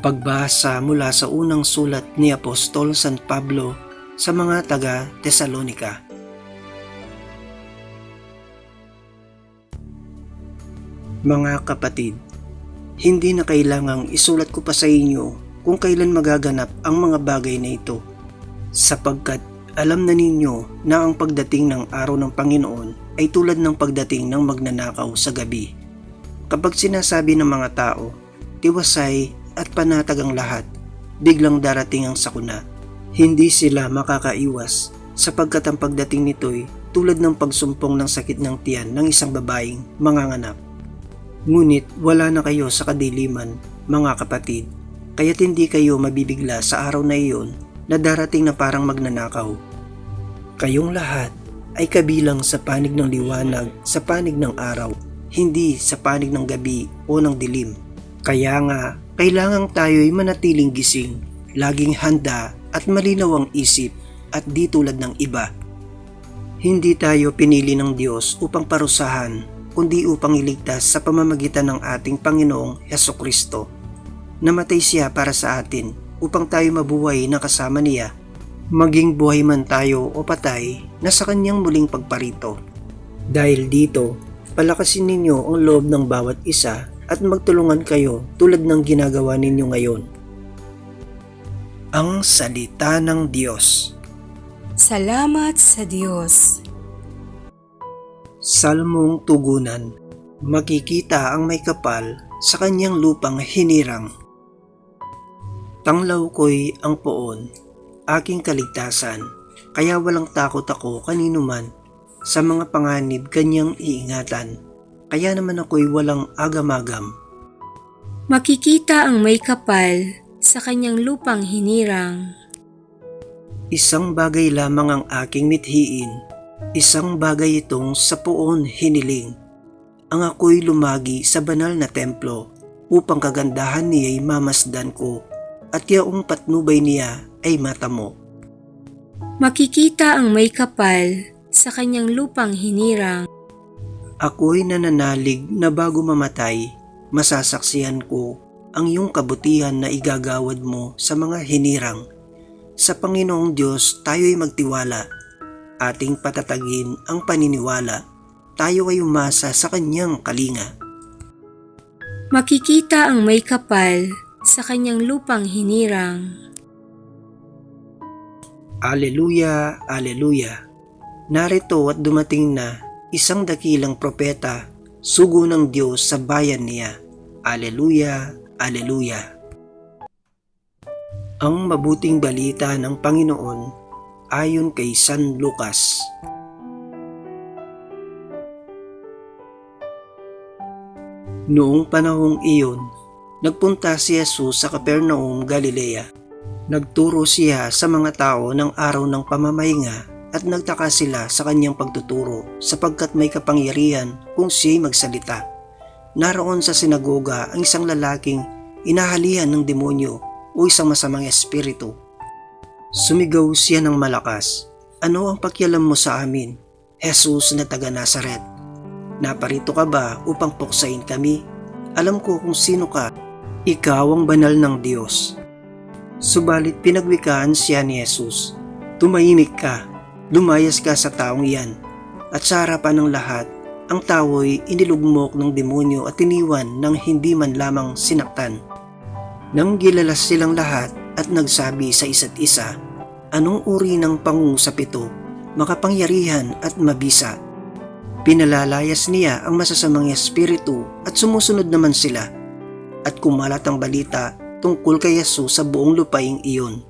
Pagbasa mula sa unang sulat ni Apostol San Pablo sa mga taga Tesalonika. Mga kapatid, hindi na kailangang isulat ko pa sa inyo kung kailan magaganap ang mga bagay na ito, sapagkat alam na ninyo na ang pagdating ng araw ng Panginoon ay tulad ng pagdating ng magnanakaw sa gabi. Kapag sinasabi ng mga tao, tiwasay at panatag ang lahat, biglang darating ang sakuna. Hindi sila makakaiwas sapagkat ang pagdating nito'y tulad ng pagsumpong ng sakit ng tiyan ng isang babaeng manganganak. Ngunit wala na kayo sa kadiliman, mga kapatid, kaya't hindi kayo mabibigla sa araw na iyon na darating na parang magnanakaw. Kayong lahat ay kabilang sa panig ng liwanag sa panig ng araw, hindi sa panig ng gabi o ng dilim. Kaya nga, kailangang tayo'y manatiling gising, laging handa at malinaw ang isip at di tulad ng iba. Hindi tayo pinili ng Diyos upang parusahan, kundi upang iligtas sa pamamagitan ng ating Panginoong Heso Kristo. Namatay siya para sa atin upang tayo mabuhay na kasama niya, maging buhay man tayo o patay na sa kanyang muling pagparito. Dahil dito, palakasin ninyo ang loob ng bawat isa at magtulungan kayo tulad ng ginagawa ninyo ngayon. Ang Salita ng Diyos Salamat sa Diyos. Salmong Tugunan Makikita ang may kapal sa kanyang lupang hinirang. Tanglaw ko'y ang poon, aking kaligtasan, kaya walang takot ako kanino man sa mga panganib kanyang iingatan. Kaya naman ako'y walang agam-agam. Makikita ang may kapal sa kanyang lupang hinirang. Isang bagay lamang ang aking mithiin, isang bagay itong sa poon hiniling. Ang ako'y lumagi sa banal na templo upang kagandahan niya'y mamasdan ko at yaong patnubay niya ay matamo. Makikita ang may kapal sa kanyang lupang hinirang. Ako'y nananalig na bago mamatay, masasaksihan ko ang iyong kabutihan na igagawad mo sa mga hinirang. Sa Panginoong Diyos tayo'y magtiwala, ating patatagin ang paniniwala, tayo ay umasa sa kanyang kalinga. Makikita ang may kapal sa kanyang lupang hinirang. Aleluya, Aleluya. Narito at dumating na isang dakilang propeta, sugo ng Diyos sa bayan niya. Aleluya, Aleluya. Ang mabuting balita ng Panginoon ayon kay San Lucas. Noong panahong iyon, nagpunta si Jesus sa Capernaum, Galilea. Nagturo siya sa mga tao ng araw ng pamamahinga at nagtaka sila sa kanyang pagtuturo sapagkat may kapangyarihan kung siya'y magsalita. Naroon sa sinagoga ang isang lalaking inahalihan ng demonyo o isang masamang espiritu. Sumigaw siya ng malakas, Ano ang pakialam mo sa amin, Jesus na taga Nazaret? Naparito ka ba upang puksain kami? Alam ko kung sino ka. Ikaw ang banal ng Diyos. Subalit pinagwikaan siya ni Jesus. Tumahimik ka, lumayas ka sa taong iyan. At sa harapan ng lahat, ang tao'y inilugmok ng demonyo at iniwan ng hindi man lamang sinaktan. Nang gilalas silang lahat at nagsabi sa isa't isa, anong uri ng pangungusap ito, makapangyarihan at mabisa. Pinalalayas niya ang masasamang espiritu at sumusunod naman sila. At kumalat ang balita tungkol kay Jesus sa buong lupaing iyon.